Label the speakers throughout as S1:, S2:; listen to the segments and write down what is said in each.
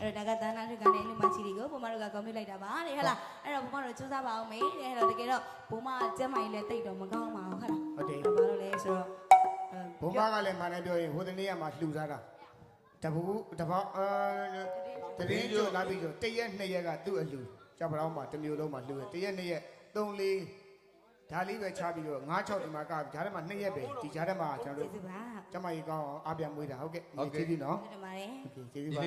S1: အဲ့တော့ဒါကသန္တာထက်ကလည်းလူမကြီးတွေကိုဘုမတို့ကကွန်ပျူလိုက်တာပါတဲ့ဟုတ်လားအဲ့တော့ဘုမတို့စူးစမ်းပါအောင်မေးတဲ့အဲ့တော့တကယ်တော့ဘုမကျမ်းမာကြီးလည်းတိတ်တော့မကောင်းပါဘူးဟုတ်လား
S2: ဟုတ်တယ်
S1: ဘာလို့လဲဆိုတော့
S2: ဘုမကလည်းမှန်တယ်ပြောရင်ဟိုတနေ့ကမှလှူစားတာတပူတပောင်းတရင်ကျိုးလာပြီးကျိုးတရက်နှစ်ရက်ကသူ့အလှူကြောက်ပလောင်းမှာတစ်မျိုးလုံးမှာလှူတယ်တရက်နှစ်ရက်၃လေးဒါလေးပဲချပြီးတော့9 6ဒီမှာကဂျားထဲမှာ2ရက်ပဲဒီဂျားထဲမှာကျွန်တော်တို့ကျမကြီးကောင်းအောင်အားပြန်မွေးတာဟုတ်ကဲ့ကျေးဇူးနော်
S1: ဟုတ်ပါတယ်
S2: ကျေးဇူးပါ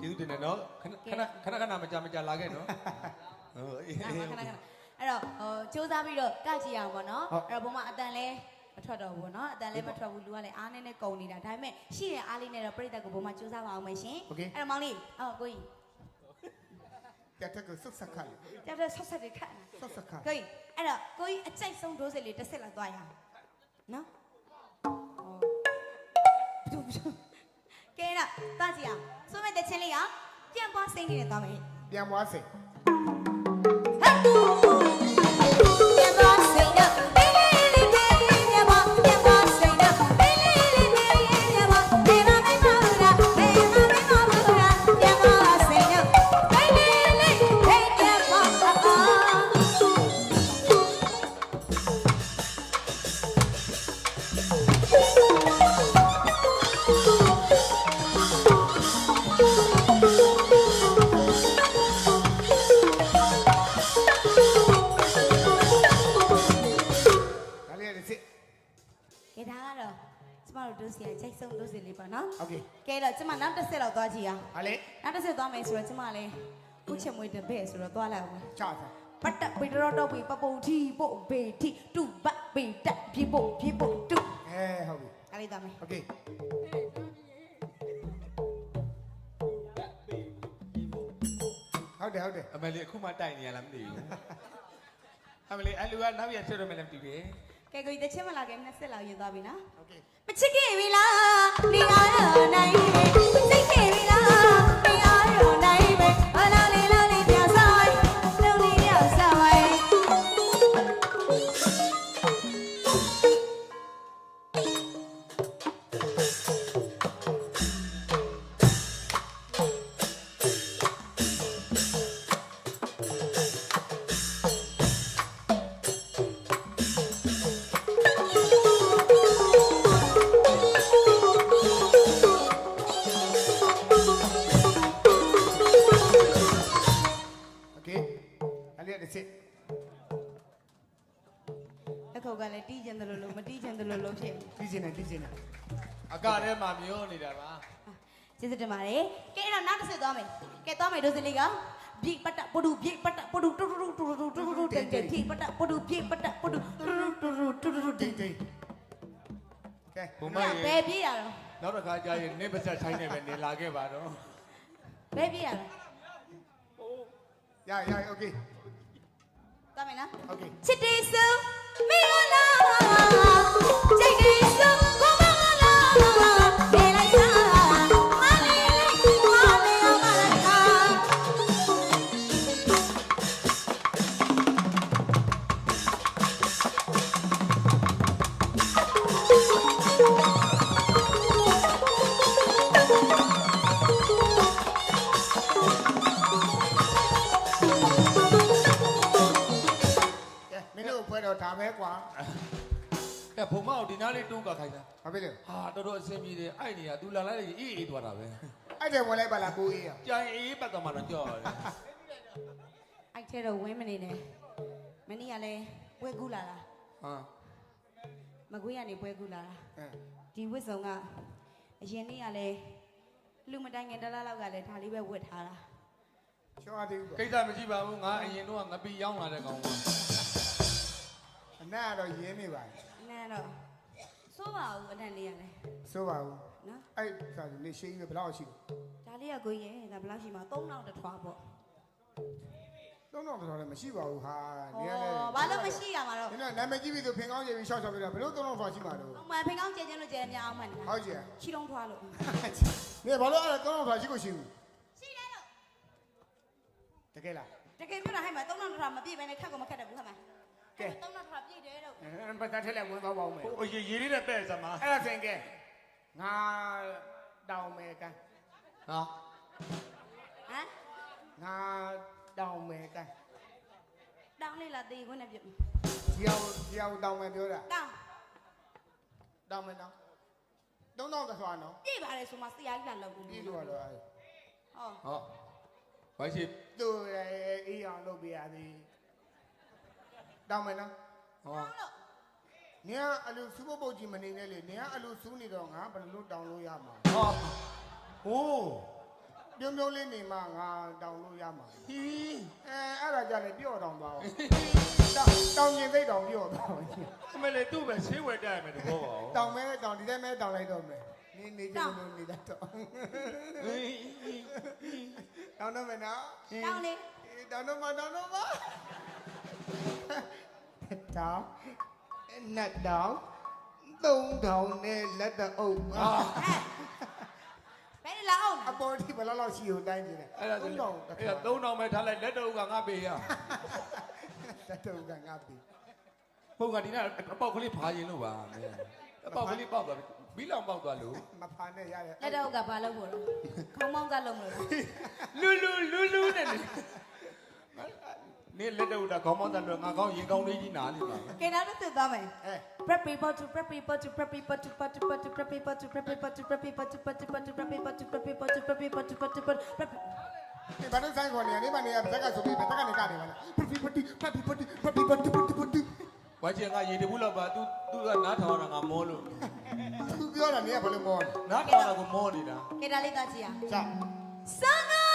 S3: ကျေးဇူးတင်တယ်နော်ခဏခဏခဏခဏမကြမကြလာခဲ့နော်ဟုတ်အေး
S1: ခဏခဏခဏအဲ့တော့ဟိုစူးစမ်းပြီးတော့ကကြည့်အောင်ပေါ့နော်အဲ့တော့ဘုံမအတန်လဲမထွက်တော့ဘူးပေါ့နော်အတန်လဲမထွက်ဘူးလူကလည်းအားနဲ့နဲ့ကုန်နေတာဒါပေမဲ့ရှိတဲ့အားလေးနဲ့တော့ပြိတ္တကိုဘုံမစူးစမ်းပါအောင်မရှင်အဲ့တော့မောင်လေးအော်ကိုကြီး
S2: ပြတ်တက်ကိုဆုတ်ဆက်ခါရ
S1: ပြတ်တက်ဆုတ်ဆက်တွေခါ
S2: ဆုတ်ဆက်ခါ
S1: ကိုကြီးအဲ့တော့ကိုကြီးအကြိုက်ဆုံးဒိုးစစ်လေးတစ်စစ်လောက်သွားရအောင်နော်ဟုတ်ဘူးဘူး ကဲတော့သွားကြည့်အောင်စိုးမဲ့တဲ့ချင်းလေးကပြန်ပွားစိမ့်နေတယ်သွားမယ်
S2: ပြန်ပွားစေ
S1: ပြန် စီကချိတ်ဆုံးဒုစီလေးပေါ့နော်
S2: โอเค
S1: ကဲတော့ကျမနောက်တစ်ဆက်တော့သွားကြည့်အောင်
S2: ဟာလေ
S1: နောက်တစ်ဆက်သွားမယ်ဆိုတော့ကျမလည်းဥချင်မွေးတဲ့ဘဲဆိုတော့သွားလိုက်အောင်မယ်
S2: ချာသာ
S1: ပတ်တပေတော်တော့ပေပပုံတီပို့ဘေတီတူဘတ်ပေတက်ပြေပို့ပြေပို့တူ
S2: အဲဟုတ်ပြီ
S1: အဲ့လေးသွားမယ်
S2: โอเคဟုတ်တယ်ဟုတ်တယ်
S3: အမလေးအခုမှတိုက်နေရလားမသိဘူးအမလေးအလူကနောက်ရဆွတ်ရမယ်လည်းမသိဘူး
S1: ကဲကိုကြီးတချင်းမလာခင်နဲ့ဆက်လောက်ယူသွားပြီနော်
S2: ဟုတ်ကဲ့
S1: မချစ်ခင်ပြီလားနေရတော့
S2: နိုင်
S3: စိတ်
S1: ခင်ပြီလား ပြိပတပဒူပြိပတပဒူတူတူတူတူတူတူတဲတဲပြိပတပဒူပြိပတပဒူတူတူတူတူတူ
S2: တိတ်တိတ်ကဲ
S3: ဘုံမ
S1: မ
S3: ရေ
S1: ဘယ်ပြေးရတော့
S3: နောက်တစ်ခါကြာရင်နေပါဆက်ဆိုင်နေပဲနေလာခဲ့ပါတော့
S1: ဘယ်ပြေးရတော့
S2: ရရโอเค
S1: သွားမယ်နော်
S2: โอเค
S1: ချစ်တေးစုမီလာကြိ ကြောက်
S3: ရတယ်
S1: အဲ့ထဲတော့ဝင်းမနေနဲ့မနေ့ကလည်းပွဲကူးလာတာ
S3: ဟာ
S1: မကွေးကနေပွဲကူးလာတာ
S2: အဲ
S1: ဒီဝစ်စုံကအရင်နေ့ကလည်းလူမတိုင်ငင်တလားလောက်ကလည်းဒါလေးပဲဝတ်ထားတာ
S2: ချောရသေးဘူး
S3: ကိစ္စမရှိပါဘူးငါအရင်တော့ငပီရောက်လာတဲ့ကောင်ပါ
S2: အနက်ကတော့ရင်းနေပါလေ
S1: နန်းတော့စိုးပါဘူးအနက်လေးကလည်း
S2: ဆိုပါဘူး
S1: နော်
S2: အဲ့ဒါနေရှိဘယ်လောက်ရှိ
S1: ဒါလေးကကိုကြီးရဲ့ဒါဘယ်လောက်ရှိမှာ3000တထွားပေါ့
S2: တော့တော့တော့လည်းမရှိပါဘူးဟာ
S1: ဩ
S2: နေရာနဲ့
S1: ဘာလို့မရှိရမှာတော့
S2: ဒီနေ့နာမည်ကြီးပြီဆိုဖင်ကောင်းကျေပြီးရှော့ရှော့ပြတာဘယ်လိုတော့တော့ရှိမှာတော့
S1: အောင်မဖင်ကောင်းကျဲကျဲလို့ကျဲတယ်များအောင်မှန်နေတာ
S2: ဟုတ်ကြ
S1: ချီတုံးထွားလို့
S2: နေဘာလို့အဲ့တော့တော့ရှိကိုရှိဘူး
S1: ရှိတယ်လို့
S2: တကယ်လား
S1: တကယ်ပြောတာဟဲ့မှာ3000တထွားမပြည့်ဘဲနဲ့ခက်ကောမခက်တယ်ဘူးဟဲ့မှာ
S2: ကဲ
S1: 3000တထွားပြည့်တယ်လို့
S2: ပတ်သက်ထက်လက်ဝင်သွားပါဦးမယ်
S3: ဟိုရေရေးလေးနဲ့ပဲ့စမ်းပါ
S2: အဲ့ဒါဆင်ကဲ nga đầu mẹ cài hả? Hả? Nga đầu mẹ cài
S1: đau này
S2: là gì của nè việc giàu giàu đầu mẹ đưa ra.
S1: Đau. Đau mẹ đau. Đâu đâu ta xoan nó. đi bà đây xuống
S2: mà xí ai là
S1: lâu
S3: đi rồi rồi.
S2: Ờ. Ờ. Phải gì tôi đi ông đâu bị à gì đau mẹ đau. Ờ. နော်
S3: ဟော
S1: တောင်းလို့
S2: နင်ကအလူစူပပုတ်ကြီးမနေနဲ့လေနင်ကအလူစူးနေတော့ငါဘယ်လိုတောင်းလို့ရမှာ
S3: ဟောဟိုး
S2: ပြုံးပြုံးလေးနေမှငါတောင်းလို့ရမှာ
S3: ဟီး
S2: အဲအဲ့ဒါကြလည်းပြော့တောင်းသွားအောင်တောင်းတောင်းရင်သိတောင်းပြော့သွားအောင်
S3: အမေလေသူ့ပဲဆေးဝယ်တက်ရမယ်တဘောပါဦး
S2: တောင်းမဲတောင်းဒီတိုင်းမဲတောင်းလိုက်တော့မယ်နေနေကြလို့နေတတ်တော့
S3: ဟီး
S2: တောင်းတော့မယ်နော်
S1: တောင်းလေး
S2: အေးတောင်းတော့မတောင်းတော့မတောင်း နတ်တောင်းသုံးတောင်းနဲ့လက်တအုပ်
S3: ဟာ
S1: ဟဲ့ဘယ်လာအောင်
S2: အပေါ်ဒီဘယ်လောက်လောက်ရှိကိုတိုင်းနေတယ်
S3: အဲ့ဒါဆို
S2: တောင်း
S3: အဲ့ဒါသုံးတောင်ပဲထားလိုက်လက်တော့ကငါပေးရ
S2: လက်တုပ်ကငါပြီ
S3: ပုံကဒီနေ့အပေါက်ကလေးဖာရင်လို့ပါမင်းအပေါက်ကလေးပေါက်သွားပြီဘီလောင်ပေါက်သွားလို့
S2: မဖာနဲ့ရတယ်
S1: လက်တော့ကဘာလုပ်ဖို့လဲခေါင်းမောင်းကလုံးမလို့
S3: လူလူလူလူနဲ့ နေနေလက်တော့တာခေါင်းမောင်းတယ်လို့ငါကောင်းရင်ကောင်းလေးကြီးနားနေပါ
S1: ကဲနောက်တော့သိသွားမယ်
S2: အဲ
S1: prep people to prep people to prep people to prep people to prep people to prep people to prep people to prep people to prep people to prep people to prep people to prep people to prep
S2: ဒီဘာလို့ဆိုင်ခေါ်နေရနေမနေရဘက်ကဆိုပြီးဘက်ကနေကနေပါလားပပီပတီပပီပတီပပီပတီပတီပတီ
S3: ဝါချင်ကရေတဘူးလောက်ပါ तू तू ကနားထောင်တာငါမောလို့
S2: သူပြောတာနေကဘယ်လိုမောလဲ
S3: နားထောင်တာကိုမောနေတာ
S1: ကဲဒါလေးသွားကြည့်အောင်
S2: စာ
S1: စာ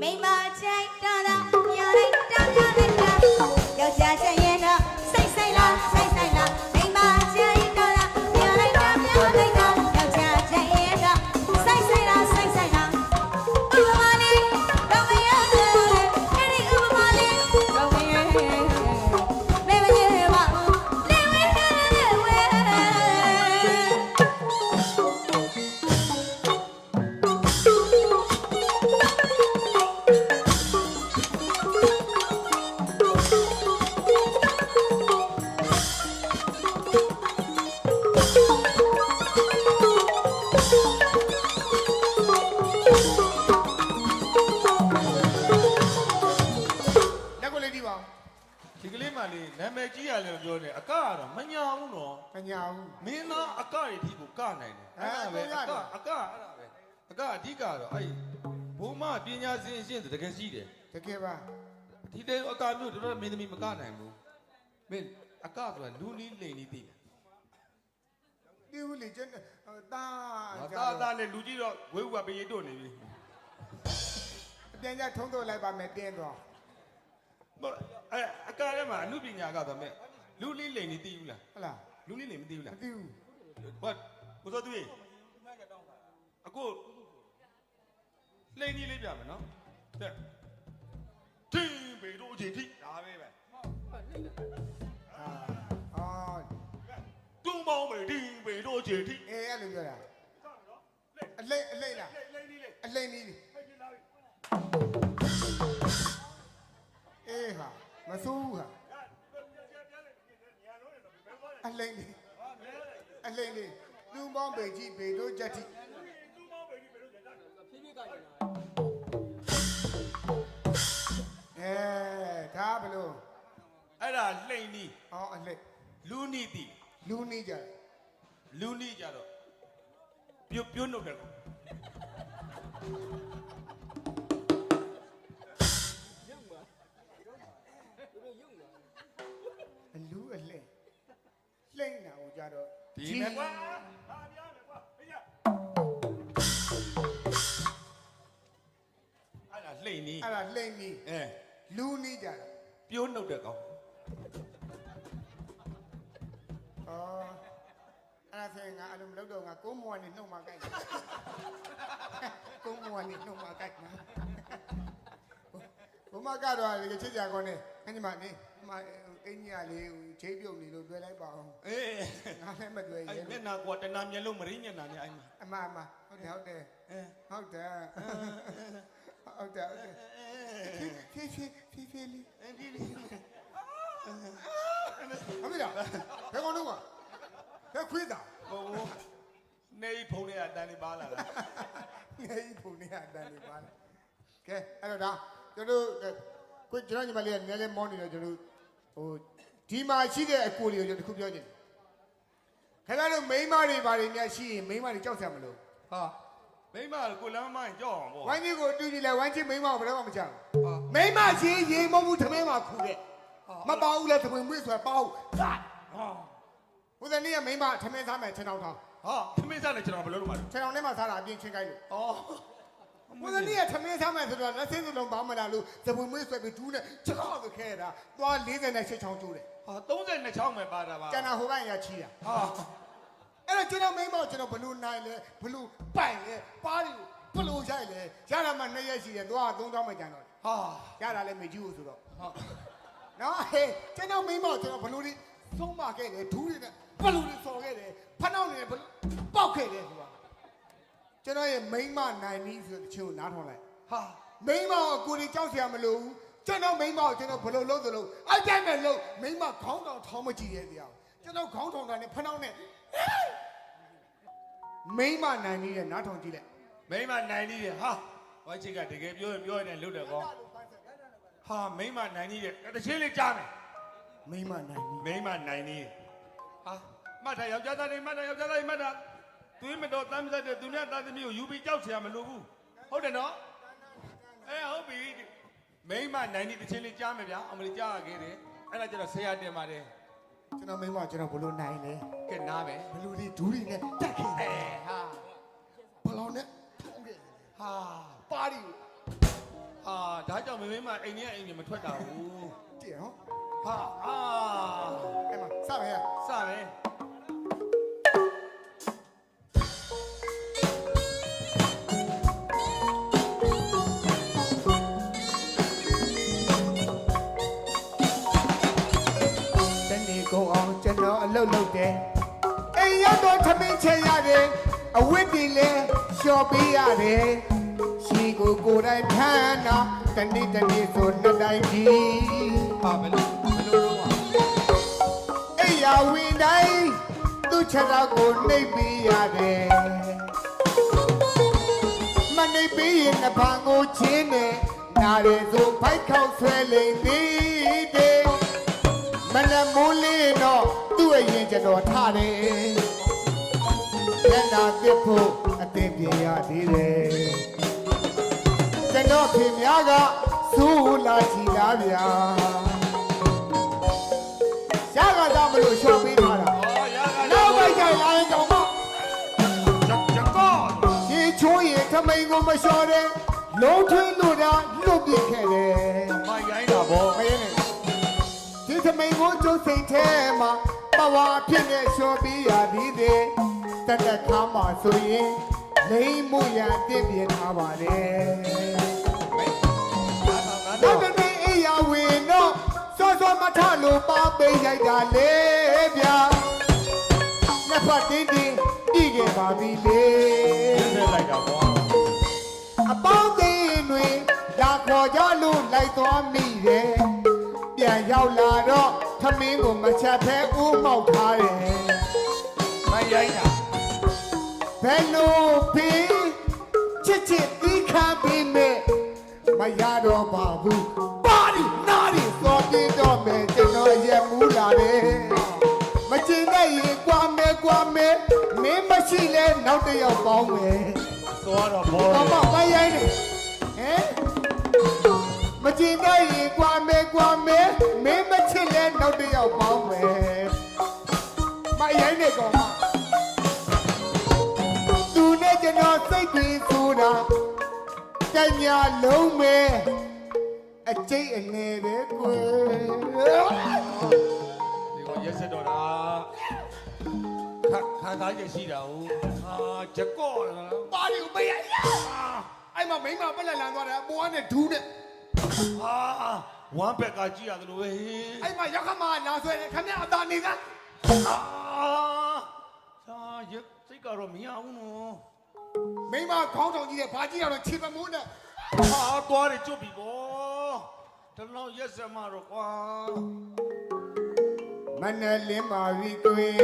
S1: မိမ
S3: ချိုက်
S1: တော့တော့
S3: နာမည်ကြီးရလဲပြောနေအကကတော့မညာဘူးနော်
S2: မညာဘူး
S3: မင်းသားအကတွေဒီကိုကနိုင်တယ်အဲ့ဒါပဲအကအကအဲ့ဒါပဲအကအဓိကတော့အဲ့ဘုံမပညာစင်ရှင်းတကယ်ရှိတယ်
S2: တကယ်ပါ
S3: ဒီတဲ့အာကမျိုးတို့မင်းသမီးမကနိုင်ဘူးမင်းအကဆိုတာလူနီးလိန်နီးသိတယ်
S2: ဒီဦးလေကျန်တာ။
S3: သာသာနဲ့လူကြီးတော့ဝဲဥကပေးရတို့နေပြီ
S2: ပြန်ကြထုံးတော့လိုက်ပါမယ်တင်းတော့။
S3: ဘာ အဲအကထဲမှာအမှုပညာကတော့မဲ့လူနီးလိန်နီးသိဘူးလား
S2: ဟုတ်လား။
S3: လူနီးလိန်မသိဘူး
S2: မ
S3: လား
S2: သိဘူး။
S3: ဘာဘုသောသူကြီးအခုလိန်နီးလေးပြမယ်နော်။တဲ့။တင်းပေတို့အချိန်ထိဒါပဲပဲ
S2: အာအော်။
S3: တူမောင်းပေတင်းပေတို့အချိန်ထိ
S2: အေးအဲ့လိုပြောတာအလိမ့်အလိမ့်လား
S3: လိန်နီးလေး
S2: အလိမ့်နီးအေး မဆိုးဘူးဟာအလိမ့်နီးအလိမ့်နီးလူမောင်းပေကြီးပေတို့ကြက်တိအဲဒါဘလို့
S3: အဲ့ဒါလိန်နီး
S2: အော်အလိမ့်
S3: လူနီးသိ
S2: လူနီးကြတယ်
S3: လူနီးကြတော့ပြုတ်ပြုတ်နှုတ်တယ်
S2: အ လူအလှိမ့်လှိမ့်တာကိုကြတော့
S3: ဒီဒီမဲ့ကွာဟာပြားမယ်ကွာဟေးရအဲ့ဒါလှိမ့်နီး
S2: အဲ့ဒါလှိမ့်ပြီး
S3: အဲ
S2: လူနီးကြတာ
S3: ပြိုးနှုတ်တဲ့ကောင်
S2: အော်အဲ့ဒါဆိုရင်ငါအဲ့လိုမလုပ်တော့ငါကိုးမွန်နေနှုတ်မှာကြိုက်တယ်ကိုးမွန်နေနှုတ်မှာကြိုက်မှာဘုမကတော့လေချစ်ကြကောင်းနေအဲ့ဒီမှာနေဒီမှာ အင်းကြီးကလေချိတ်ပြုတ်နေလို့တွေ့လိုက်ပါအောင်
S3: အေး
S2: ငါလည်းမတွေ့
S3: အဲ့
S2: ရဲ
S3: မျက်နှာကွာတဏမျက်လုံးမရင်းမျက်နှာနဲ့အဲ့မှာ
S2: အမအမဟုတ်တယ်ဟုတ်တယ်
S3: အဲ
S2: ဟုတ်တယ်ဟုတ်တယ်ဟုတ်တယ်ဖြည်းဖြည်းဖြည်းဖြည်းလေး
S3: အဲ့ဒီဒီ
S2: အမေလားဘယ်ကောင်တော့ကဘယ်ခွေးတာ
S3: ဟိုနေဖုံးလေးအတန်းလေးပါလာတာ
S2: ငယ်ကြီးပုံနေရတန်နေပါလားကဲအဲ့တော့ဒါကျွန်တော်တို့ကိုကျွန်တော်ညီမလေးကနည်းနည်းမောင်းနေတော့ကျွန်တော်တို့ ဟိုဒီမှာရှိတဲ့အကိုတွေကိုကျွန်တော်တခုပြောချင်တယ်ခင်ဗျားတို့မိန်းမတွေဘာတွေများရှိရင်မိန်းမတွေကြောက်ဆရာမလို့
S3: ဟာမိမကိုလမ်းမရင်ကြောက်အောင်ပေါ့
S2: ဝိုင်းကြီးကိုအတူကြီးလဲဝိုင်းချင်းမိန်းမကိုဘယ်တော့မှမကြောက်
S3: ဟာ
S2: မိန်းမချင်းရေမုံဘူးသမင်းမှာခူတဲ့မပေါဘူးလဲသမင်းမွေးဆိုပေါ့သာ
S3: ဟာ
S2: ဟိုတနေ့ကမိန်းမသမင်းစားမယ်ခြေထောင်ထောင်
S3: ဟာသမင်းစားနေကျွန်တော်ဘယ်လိုလုပ်မှာလဲ
S2: ခြေထောင်ထဲမှာစားတာအပြင်ချင်းကိုက်လို့
S3: ဩ
S2: ဟိုတနေ့ကသမင်းစားမယ်ဆိုတော့လက်စင်းစလုံးပါမလားလို့သမင်းမွေးဆွဲပြီးဒူးနဲ့ချက်ကောက်ဆိုခဲတာသွား48ချောင်းကျိုးတယ်
S3: ဟာ32ချောင်းပဲပါတာပါ
S2: ကျန်တာဟိုဘက်ရချီတာ
S3: ဟာ
S2: အဲ့တော့ကျွန်တော်မိန်းမကိုကျွန်တော်ဘလို့နိုင်လဲဘလို့ပိုင်လဲပါးတွေကိုဘလို့ရိုက်လဲရတာမှ2ရက်ရှိတယ်သွား3ချောင်းမှကျန်တော့
S3: ဟာ
S2: ရတာလည်းမေကြီးကိုဆိုတော့
S3: ဟာ
S2: နော်ဟေးကျွန်တော်မိန်းမကိုကျွန်တော်ဘ ကျွန်တော်ရဲ့မိန်းမနိုင်နီးဆိုတဲ့ချင်းကိုနားထောင်လိုက်
S3: ဟာ
S2: မိန်းမကိုကိုကြီးကြောက်စရာမလိုဘူးကျွန်တော်မိန်းမကိုကျွန်တော်ဘယ်လိုလုပ်သလိုအတိုက်မဲ့လုပ်မိန်းမခေါင်းတောင်ထောင်းမကြည့်ရဲ့တရားကျွန်တော်ခေါင်းထောင်တာနဲ့ဖနှောင်းနဲ့မိန်းမနိုင်နီးရဲ့နားထောင်ကြည့်လိုက်
S3: မိန်းမနိုင်နီးရဲ့ဟာဟောချစ်ကတကယ်ပြောရင်ပြောရတယ်လုပ်တယ်ကောဟာမိန်းမနိုင်နီးရဲ့တချင်းလေးကြားမယ်
S2: မိန်းမနိုင်နီး
S3: မိန်းမနိုင်နီးဟာမှတ်တာယောက်ျားသားတွေမှတ်တာယောက်ျားသားတွေမှတ်တာ သွေးမတော်တမ်းမစတဲ့သူများသားသမီးကိုယူပြီးကြောက်เสียမလို့ဘူးဟုတ်တယ်နော်အဲဟုတ်ပြီမိမနိုင်နေတချင်းလေးကြားမယ်ဗျာအမလေးကြားရခဲ့တယ်အဲ့ဒါကျတော့ဆရာတင်ပါတယ်
S2: ကျွန်တော်မိန်းမကျွန်တော်ဘလို့နိုင်လဲ
S3: ကဲနားပဲ
S2: ဘလို့ဒီဒူးတွေနဲ့တက်ခဲ့တယ်
S3: ဟာ
S2: ဘလောင်နဲ့ထောင်းခဲ့တယ်
S3: ဟာ
S2: ပါရီ
S3: ဟာဒါကြောင့်မင်းမအိမ်ကြီးအိမ်ကြီးမထွက်တာဘူး
S2: ကြည့်နော်
S3: ဟာအာ
S2: အဲ့မှာစမယ်ရ လည်းလျှော်ပေးရတယ်ရှိကိုကိုယ်တိုင်ဖမ်းတော့တနေ့တနေ့ဆိုနှစ်တိုင်းကြီး
S3: ဟာဘယ်လိုဘယ်လိုတော့
S2: အိယာဝင်တိုင်းသူ့ချက်တော်ကိုနှိပ်ပေးရတယ်မနှိပ်ပေးရင်နှစ်ဖန်ကိုချင်းနဲ့နားရဲဆိုဖိုက်ခေါက်ဆွဲလိမ့်သေးတယ်မနက်မိုးလေးတော့သူ့အရင်ကျွန်တော်ထားတယ်လက်နာတစ်ဖို့အ သင်ပြေရသေးတယ်ကျွန်တော်ခင်များကစူးလာချီလာဗျာရကသာမလို့ရှော့ပေးထားတာ
S3: ဩရက
S2: နောက်ပိုက်ကြလာရင်ကြောင့်မ
S3: ရကော
S2: ရေချိုးရင်ထမိန်ကိုမလျှော်တဲ့လုံးထွင်းလို့တာလွတ်ပြစ်ခဲ့တယ်
S3: မရိုင်းတာဗော
S2: မင်းနဲ့ဒီထမိန်ကိုကျုပ်စိတ်ထဲမှာပဝါဖြစ်နေလျှော်ပြီးရသည်တဲ့တက်တက်ခါမှဆိုရင် လိမ့်မှုရတင့်ပြထားပါလေ
S3: ငါ
S2: နော
S3: တော့
S2: က်တစ်နေ့အေးရဝင်တော့စောစောမထလို့ပါပေးရိုက်တာလေဗျာနှစ်ဖက်တင်းတင်းပြီးခဲ့ပါပြီလေ
S3: ပြည့်လိုက်တာဗော
S2: အပေါင်းသိန်းတွေလာခေါ်ကြလို့လိုက်သွားမိတယ်ပြန်ရောက်လာတော့ထမင်းကိုမချက်ဖဲဦးမောက်ထားတယ်
S3: မရိုင်းတာ
S2: ဘယ်လိုပြီးချစ်ချစ်သီးခံပြီးမဲ့မရတော့ပါဘူးပါရီနာရီစောပြင်းတော့မယ်ကျွန်တော်ရဲ့မူလာတယ်မကျင်တဲ့ရေကွာမဲကွာမဲမင်းမရှိလဲနောက်တစ်ယောက်ပေါင်းမယ်
S3: သွားတော့ဗော
S2: အမမရိုင်းနေဟမ်မကျင်တဲ့ရေကွာမဲကွာမဲမင်းမချစ်လဲနောက်တစ်ယောက်ပေါင်းမယ်မအရင်နဲ့ကောင်မ တော်စိတ်တွေဆိုတာတညာလုံးပဲအကျိတ်အနေပဲကွယ်
S3: ဒီကရက်စက်တော့တာခါခါသားချက်ရှိတာဟုတ်အာချက်ကော့လား
S2: ပါရီကိုပေးရအဲ့မှာမိန်းမပက်လက်လန်သွားတယ်အပေါ်ကနေဒူးနဲ့
S3: အာဝမ်ဘက်ကကြည့်ရတယ်လို့ဟေး
S2: အဲ့မှာရောက်ခမလာဆွဲတယ်ခမရအသာနေသား
S3: အာသာရက်စိတ်ကတော့မရဘူးနော်
S2: မိန်းမခေါင်းဆောင်ကြီးတဲ့ဘာကြီးတော့ခြေပမိုးနဲ့
S3: အာသွားတယ်ကျွတ်ပြီဗောတလောက်ရက်စက်မှာတော့ကွာ
S2: မနဲ့လင်းပါပြီကွယ်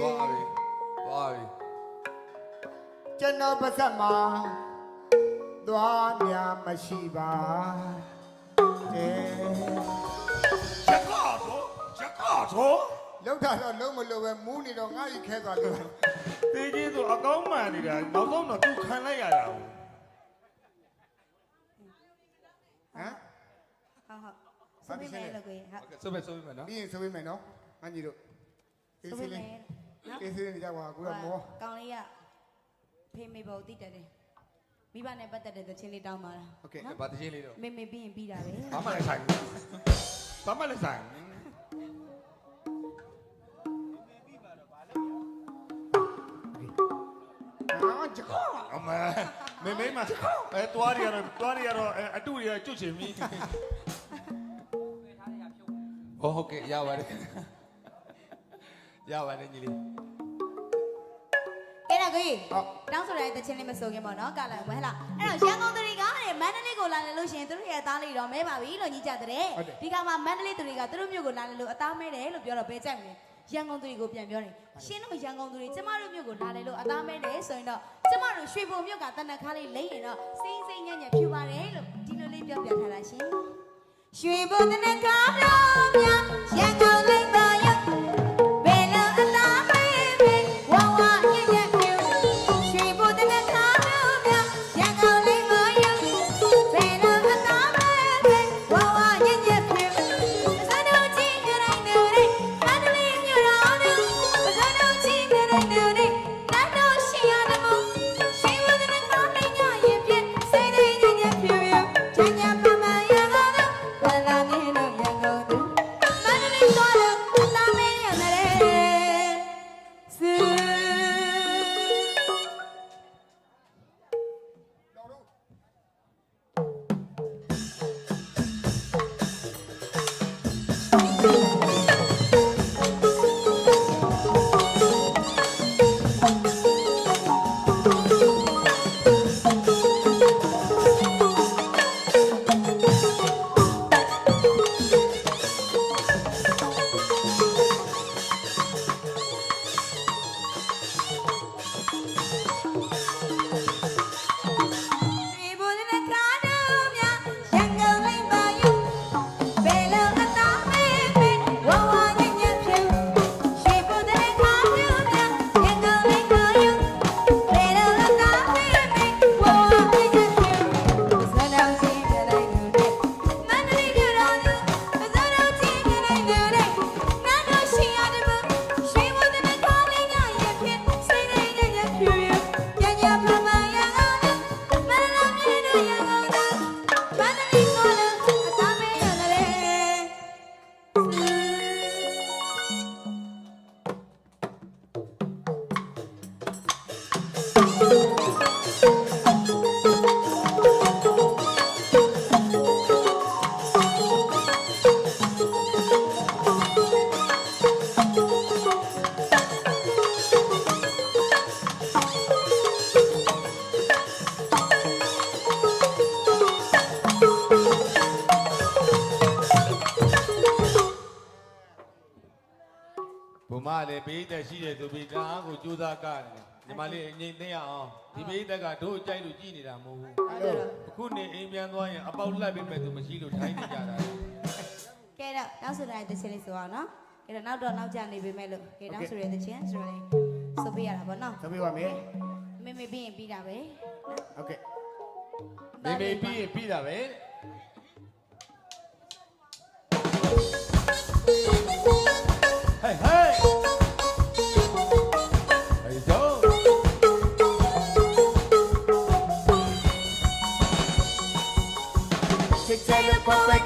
S3: သွားပြီသွားပြီ
S2: ကျွန်တော်ပါစက်မှာသွားများမရှိပါအဲ
S3: ချက်ကော့တော့ချက်ကော့တော့
S2: လောက်တာတော့လုံးမလို့ပဲမူးနေတော့ငါ့ကြီးခဲသွားလို့
S3: တေးကြီးဆိုအကောင်းမှန်နေတာနောက်ဆုံးတော့သူခံလိုက်ရတာဟုတ်
S2: ဟမ်
S1: ဟုတ်ဟုတ်ဆိုပေးမယ်လို့ကိုရဟုတ်
S3: ဆိုပေးဆိုပေးမယ်နော်
S2: ပြီးရင်ဆိုပေးမယ်နော်ငါကြီးတို့အေးစေးလေး
S1: နော်
S2: အေးစေးလေးကြောက်ပါအခုတော့မော
S1: ကောင်းလေးရဖေးမေဘောတိတက်တယ်မိဘနဲ့ပတ်သက်တဲ့သချင်းလေးတောင်းပါလား
S2: ဟုတ်
S1: ကဲ့
S3: ဗာသချင်းလေးတော့
S1: မေမေပြီးရင်ပြီးတာပဲ
S3: ဘာမှလည်းဆိုင်ဘူးဘာမှလည်းဆိုင်
S2: ဘူး ကြကော
S3: အမမေမေမအဲတွားရတော့တွားရတော့အတူရကျွတ်ချင်ပြီဟောဟုတ်ကဲ့ရပါတယ်ရပါတယ်ညီလေး
S1: ကဲတော့ကိုကြီးတောင်းဆိုတဲ့သချင်းလေးမဆိုခင်ပေါ့နော်ကလာမဟလားအဲ့တော့ရန်ကုန်သူတွေကတဲ့မန္တလေးကိုလာနေလို့ရှိရင်သူတို့ရဲ့အသားလေးတော့မဲပါပြီလို့ညီကြတဲ့ဒီကမှာမန္တလေးသူတွေကသူတို့မျိုးကိုလာနေလို့အသားမဲတယ်လို့ပြောတော့ဘယ်ကြိုက်မလဲရန်ကုန်သူတွေကိုပြန်ပြောတယ်ရှင်းတို့ရန်ကုန်သူတွေကျမတို့မျိုးကိုလာနေလို့အသားမဲတယ်ဆိုရင်တော့ ကျမတို့ရွှေဘုံမျိုးကတနက်ခါလေးလိမ့်ရင်တော့စိမ့်စိမ့်ညံ့ညံ့ဖြူပါတယ်လို့ဒီလိုလေးပြောပြထားတာရှင်ရွှေဘုံတနက်ခါတော့များရန်ကုန်လိ ဘုမလည်းပိသက်ရှိတယ်
S3: ဆိုပြီးတအားကိုကြိုးစားကတယ်ညီမလေးအငိမ့်သိရအောင်ဒီပိသက်ကတို့ကြိုက်လို့ကြည်နေတာမဟုတ်ဘူး
S1: အ
S3: ခုနေအိမ်ပြန်သွားရင်အပေါက်လိုက်ပေးမယ်သူမရှိလို့ထိုင်းနေကြတာ
S1: ကဲတော့နောက်ဆိုတိုင်းတစ်ချက်လေးဆိုအောင်နော်ကဲတော့နောက်တော့နောက်ကြနေပေးမယ်လို့ကဲနောက်ဆိုရတဲ့ချင်းဆိုရင်ဆိုပေးရတာပေါ့နော်
S2: ဆိုပေးပါမယ်
S1: မေမေပြီးရင်ပြီးတာပဲ
S2: ဟုတ်ကဲ့
S3: မေမေပြီးရင်ပြီးတာပဲ Là!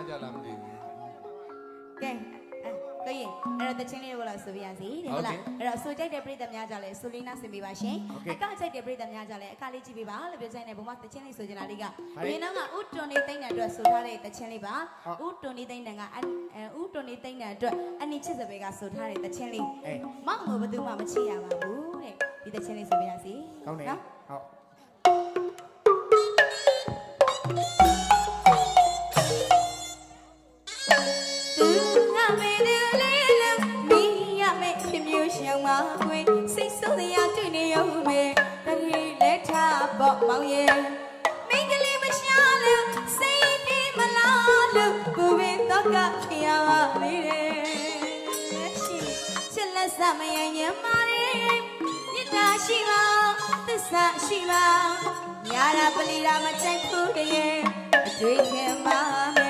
S3: နာကြလားမသိဘူး
S1: ကဲအဲ့ကိုရင်အဲ့တော့တချင်းလေးကိုတော့ဆိုပြရစီတဲ့ဟုတ်လားအဲ့တော့ဆိုကြိုက်တဲ့ပြိတ္တများကြလဲဆိုလေးနာဆင်ပေးပါရှင်အကကြိုက်တဲ့ပြိတ္တများကြလဲအကလေးကြည့်ပေးပါလို့ပြောဆိုင်နေဘုံမတချင်းလေးဆိုချင်တာလေးကဘယ်နောက်ကဥတွန်လေးတိတ်တဲ့အတွက်ဆိုထားတဲ့တချင်းလေးပါဥတွန်လေးတိတ်တဲ့ကဥတွန်လေးတိတ်တဲ့အတွက်အနိချစ်စပယ်ကဆိုထားတဲ့တချင်းလေးမောင်ကိုဘယ်သူမှမချစ်ရပါဘူးတဲ့ဒီတချင်းလေးဆိုပြရစီ
S2: ဟုတ်
S1: တယ်ဟုတ် စ္စမယညမရေမေတ္တာရှိပါသစ္စာရှိပါညာရာပလီရာမချိုက်ဘူးတည်းအတွေ့ခင်ပါမယ်